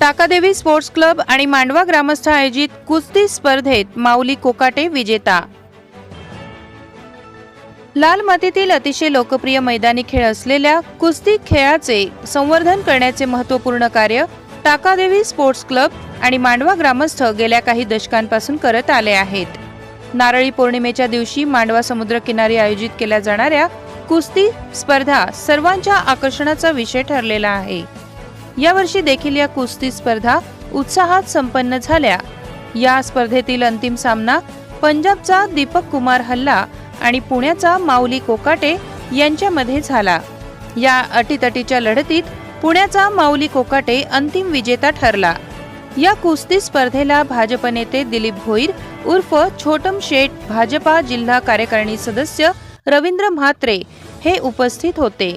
टाकादेवी sports club आणि मांडवा ग्रामस्थ आयोजित कुस्ती स्पर्धेत माऊली कोकाटे विजेता. लाल मातीतील अतिशय लोकप्रिय मैदानी खेळ असलेल्या कुस्ती खेळाचे संवर्धन करण्याचे महत्त्वपूर्ण कार्य टाकादेवी स्पोर्ट्स क्लब आणि मांडवा ग्रामस्थ गेल्या काही दशकांपासून करत आले आहेत. नारळी पौर्णिमेच्या दिवशी मांडवा समुद्र किनारी आयोजित केल्या जाणाऱ्या कुस्ती स्पर्धा सर्वांच्या आकर्षणाचा विषय ठरलेला आहे. यावर्षी देखील या कुस्ती स्पर्धा उत्साहात संपन्न झाल्या. या स्पर्धेतील अंतिम सामना पंजाबचा दीपक कुमार हल्ला आणि पुण्याचा माऊली कोकाटे यांच्यामध्ये झाला. या अटीतटीच्या लढतीत पुण्याचा माऊली कोकाटे अंतिम विजेता ठरला. या कुस्ती स्पर्धेला भाजप नेते दिलीप भोईर उर्फ छोटम शेठ भाजपा जिल्हा कार्यकारिणी सदस्य रवींद्र म्हात्रे हे उपस्थित होते.